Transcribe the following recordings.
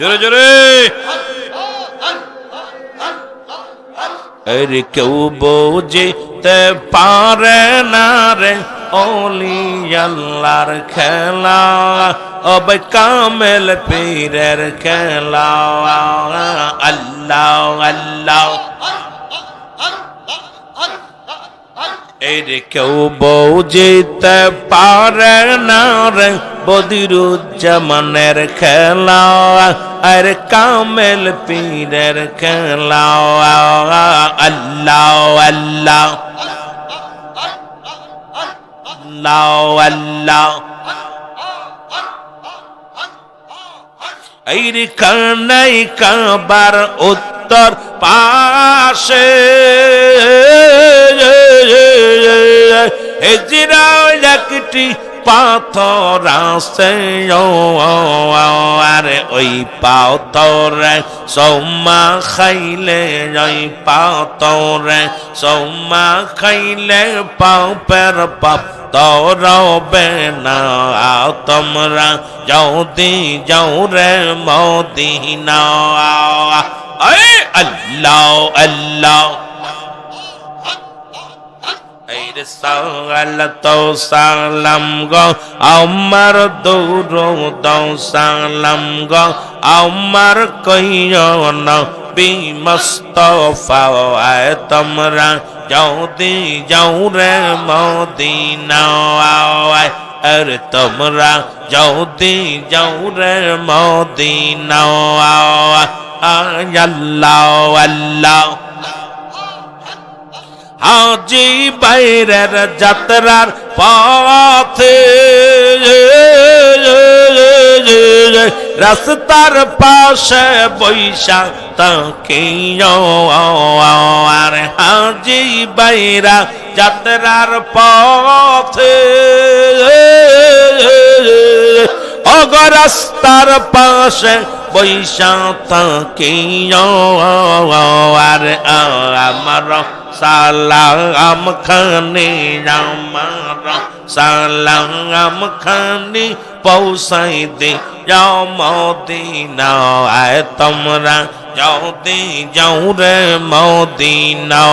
জোরে জোরে। এর কেউ বুঝিতে পারে না রে অলি আল্লাহর খেলা। অবে কামেল পীরের খেলা। আল্লাহ আল্লাহ। এর কেউ বুঝিতে পারে না রে, বদিরুজ্জামানের খেলা। আর কামেল পীরের খেলা, আল্লাহ আল্লাহ। আল্লাহ আল্লাহ এই কানাই কাবার উত্তর পাশে। হেজিরা একটি পাথর আছে আরে ওই পাথরে সৌমা খাইলে, ওই পাথরে সৌমা খাইলে পাপের পাপ তরবে না। তোমরা যদি যাও রে মদিনা আল্লাহ আল্লাহ। এর সাল তো সালাম গো, আমার দৌর দৌ সালাম গো, আমার কইও না বিমস্তফা আয় তোমরা যদি যাও রে মদিনা, আয়, আর তোমরা যদি যাও রে মদিনা, আয়, আল্লাহ আল্লাহ। হাজি বাইরের যাত্রার পথে। রাস্তার পাশে বৈশা তাকে আর হাজি বাইরা যাত্রার পথে। অগরাস্তার পাশে বৈশা তাকে আর আমার সালাম খানে, আমার সালাম খানে পৌঁছাই দে যাও মদিনা। আয় তোমরা যাও দে যাও রে মদিনা।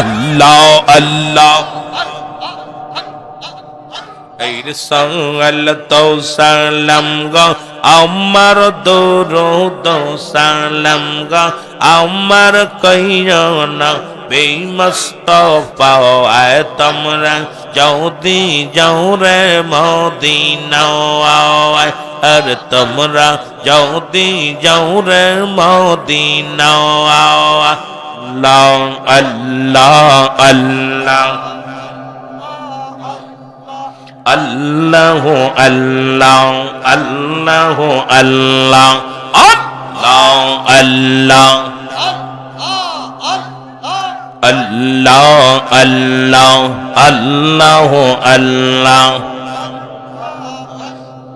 আল্লাহ আল্লাহ। সঙ্গল তো সালাম গো আমার দৌড় সালাম গো আমার কইও না বেমস্ত পাও আয় তোমরা যদি যাও রে মদিনা আয় আর তোমরা যদি যাও রে মদিনা আল্লাহ আল্লাহ আল্লাহ আল্লাহ আল্লাহ আল্লাহ আল্লাহ আল্লাহ আল্লাহ আল্লাহ আল্লাহ আল্লাহ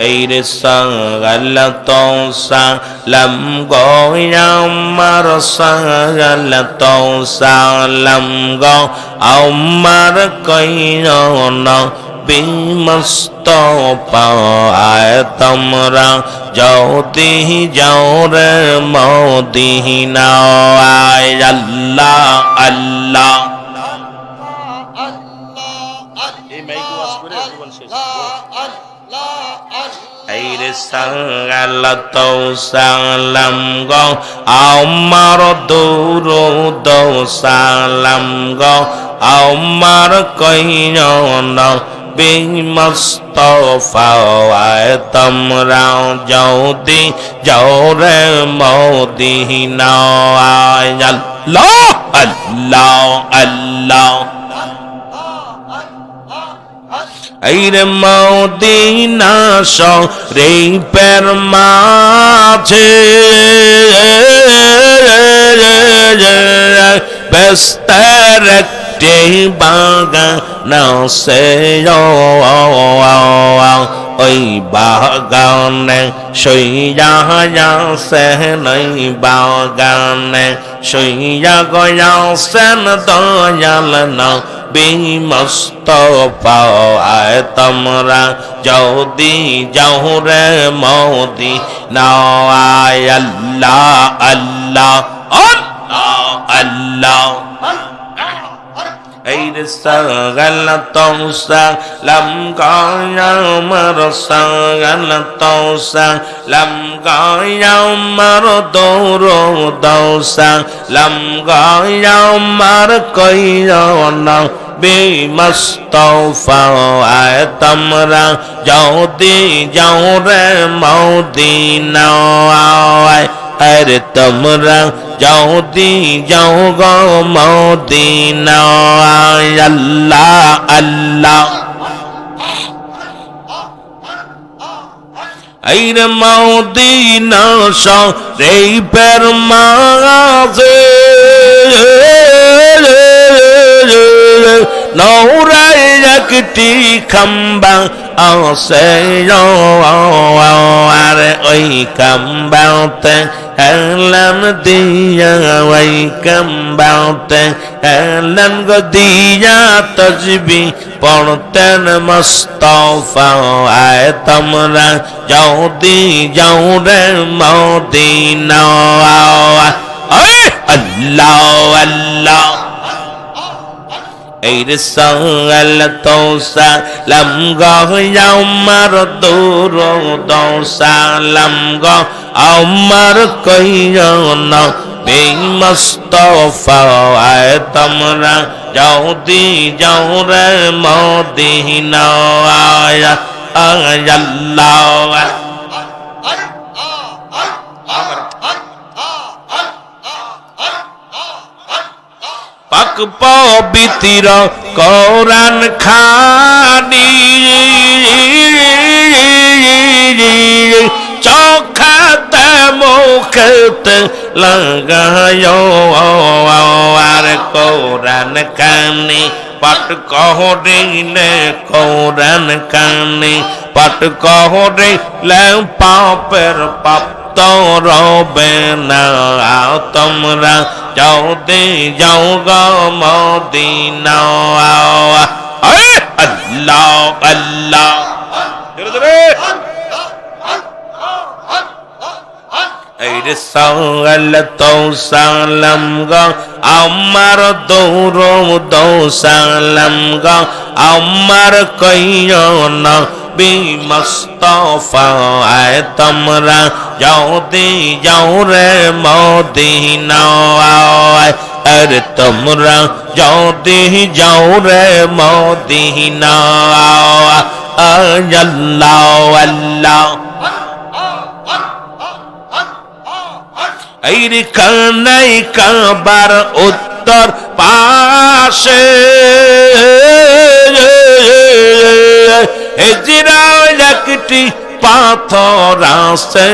এই রে সাগাল তো সালাম গোয়ামার সাগাল তো সালাম গো আমার রব্বি মস্তপা তোমরা যদি যাও রে মদিনা আল্লাহ আল্লাহ। সালাম গ, আমার দৌর দৌ সালাম গ, আমার কইন ربي ما اصطفى وتمرع جودي جور مودينا الله الله الله এই রে মদিনা রে পের মাঝে ব্যস্ত রাখ একটি বাগান সে ওই বাগানে সইয়া সে নই বাগানে সইয়া গয়া সেন দয়াল না বিমস্তফায় তোমরা যদি যাও রে মোদি নয় আল্লাহ আল্লাহ আল্লাহ আল্লাহ তোমরা যাও দি যাও রে মৌদিনা আয়। আরে তোমরা, যাও দি, যাও গো মদিনা আল্লাহ আল্লাহ। আইরে মদিনা রে পের মাঝে নৌরাই একটি খাম্বা আছে, আরে ওই খাম্বাতে দিয়া ওই খাম্বাতে হেলান গো দিয়া তজবি পড়তেন মস্তফা আয় তোমরা যাও দি যাও রে মদিনা আল্লাহ আল্লাহ এই রে সঙ্গল তোসা লম গমার দূর দোসা লম গ আমার কইন বেমস্তফা আয় তোমরা। যাও দি, যাও রে মদিনা, আয়া আল্লাহ। পাক পবিত্র কোরআন খানি। চোখাতে মুখতে লাগায় আর কোরআন কানি পাট কহরিলে কোরআন কানি পাট কহরিলে পাপের পাপ রবে না তোমরা যাও দে যাও গো মদিনা আল্লাহ আল্লাহ এই রে সঙ্গল তো সালাম গো আমার দৌড় দৌ সালাম গো আমার কইও না বিমস্তফা আয় তোমরা যাও দে যাও রে মদিনা আরে তোমরা যাও দে যাও রে মদিনা আল্লাহ আল্লাহ এই কানাই কাবার উত্তর পাশে। হেজিরা একটি পাথর আছে।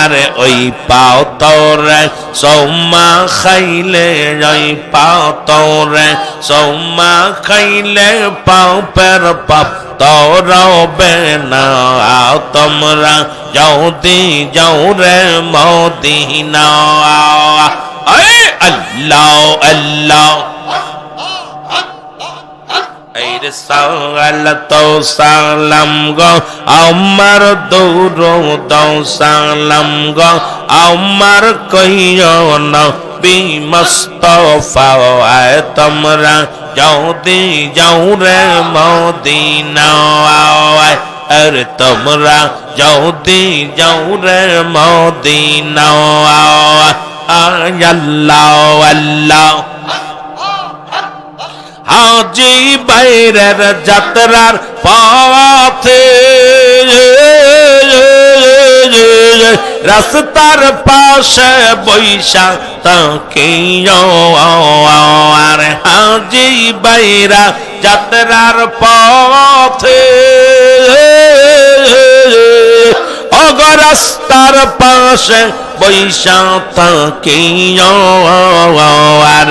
আরে ওই পাথরে সৌমা খাইলে, ওই পাথরে সৌমা খাইলে পাও পের পাপ তরবে না তোমরা যাও দি যাও রে মদিনা আল্লাহ আল্লাহ এই রে সাল তো সালাম গো আমার দৌড় দৌ সালাম গো আমার কইও না বিমস্তফা আয় তোমরা যাও দি যাও রে মদিনা আরে তোমরা যাও দি যাও রে মদিনা আল্লাহ আল্লাহ হাজি বাইরের যাত্রার পথে রাস্তার পাশে বৈশা তাকে আর হাজি বাইরা যাত্রার পথে। অগ রাস্তার পাশে বৈশা তাকে আর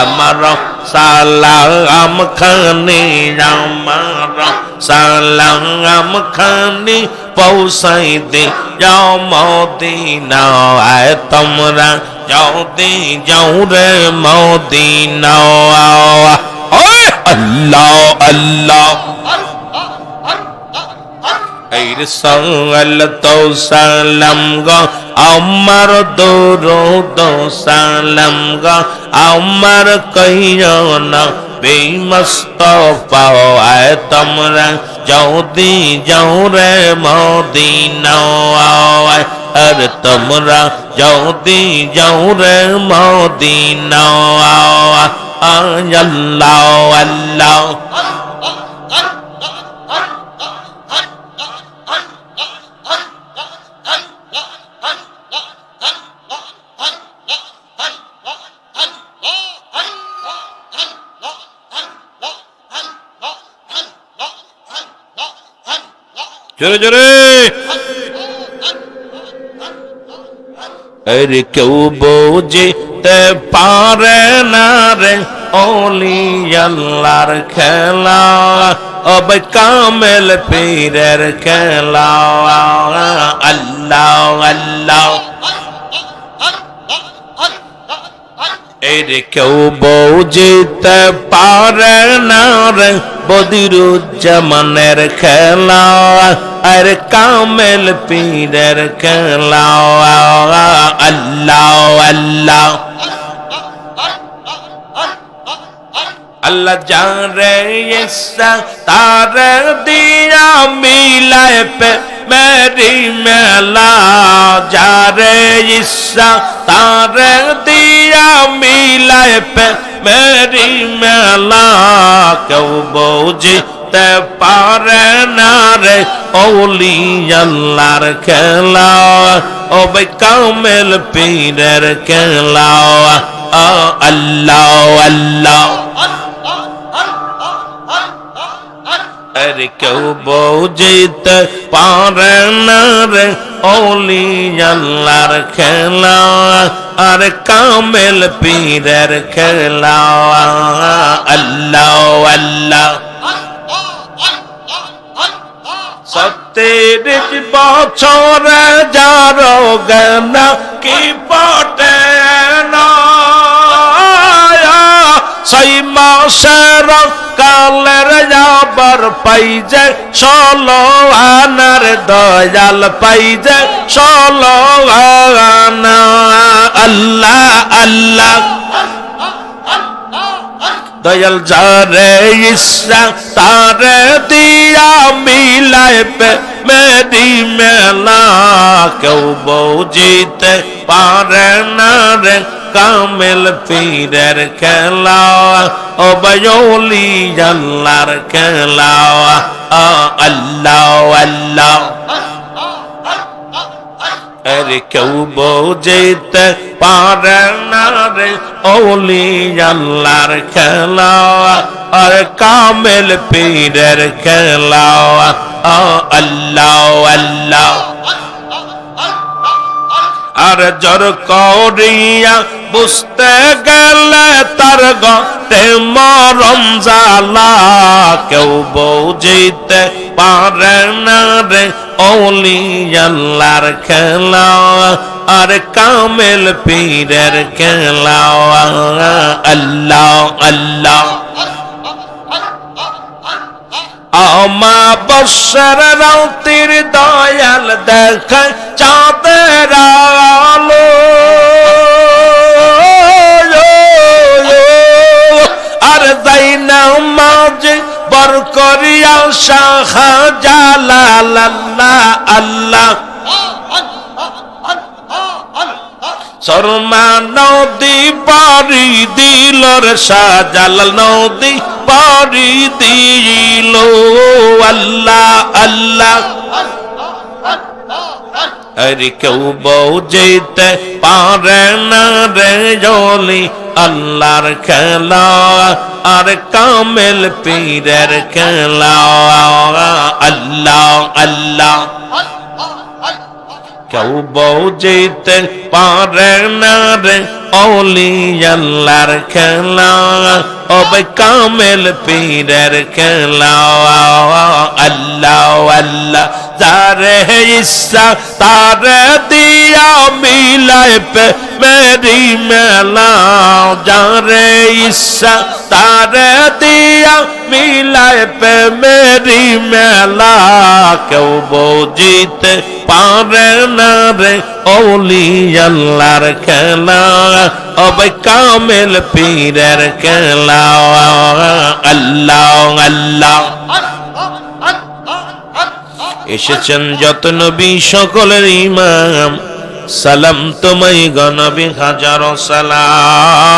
আমার সালাম খানি, আমার সালাম খানি পৌঁছাই দে যাও মদিনা আয় তোমরা যদি যাও রে মদিনা আল্লাহ আল্লাহ এই সঙ্গল তো সালাম গো আমার দৌড় সালাম গো আমার কইও না বেমস্ত আয় তোমরা যৌদি যাও রে মদিনা আর তোমরা যৌদি যাও রে মদিনা আল্লাহ আল্লাহ। জোরে জোরে। আরে কেউ বুঝিতে পারে না রে ওলি আল্লাহর খেলা। অব কামেল পীরের খেলা। আল্লাহ আল্লাহ। এর কেউ বুঝিতে পারে না রে বদিরুজ্জামানের খেলা, আর কামেল পীরের খেলা। আল্লাহ আল্লাহ। আল্লাহ জানে ইসা তার দিয়া মিলায় পে মেরি মেলা। যারে ইসা তার দিয়া মিলায় পে মেরি মেলা কেউ বুঝতে পারে না রে ওলি আল্লাহর খেলা ও বে কামেল পীরের খেলা আল্লাহ আল্লাহ আরে কেউ বুঝিতে পারে না রে ওলি আল্লাহর খেলা আর কামেল পীরের খেলা। আল্লাহ আল্লাহ। সত্যের বছর যার গনা কি পটে সেই মাসের কালের যাবার পাইজে, ষোলো আনার দয়াল পাইজে, ষোলো আনা। আল্লাহ আল্লাহ। দয়াল যারে ইসা তারে দিয়া মিলায় পে মেরি মেলা। কেউ বুঝিতে পারে না রে কামেল পীরের খেলা, ও বয়লি আল্লাহর খেলা। আল্লাহ আল্লাহ। আরে কেউ বুঝিতে পারে না রে, ওলি আল্লাহর খেলা, আর কামেল পীরের খেলা। আল্লাহ আল্লাহ। আর জর করিয়া বুঝতে গেলে তার গতে মরম জালা কেউ বুঝিতে পারে না রে ওলি আল্লাহর খেলা, আর কামেল পীরের খেলা। আল্লাহ আল্লাহ। আমা বৎসর রাউতির দয়াল দেখা আলো বর করিয়া শাহ জালাল আল্লাহ। আল্লাহ শর্মা নদী পারি দিল রে সাজাল নদী পারি দিল আল্লাহ আল্লাহ। আরে কেউ বৌজিতে পারে না রে জলি, আল্লাহর খেলা আর কামেল পীরের খেলা। আল্লাহ আল্লাহ। কেউ বৌজিতে পারে না রে অলি, আল্লাহর খেলা অবে কামেল পীরের খেলা। আল্লাহ আল্লাহ। যারে ইচ্ছা, তারে দিয়া মিলায় পে, মেরি মেলা। যারে ইচ্ছা, তারে দিয়া মিলায় পে, মেরি মেলা। কেউ বুঝিতে পারে না রে ওলি আল্লাহর খেলা। অবে কামেল পীরের খেলা। আল্লাহ আল্লাহ। এসেছেন যত নবী সকলের ইমাম। সালাম তোমায় গণবী হাজার সালাম।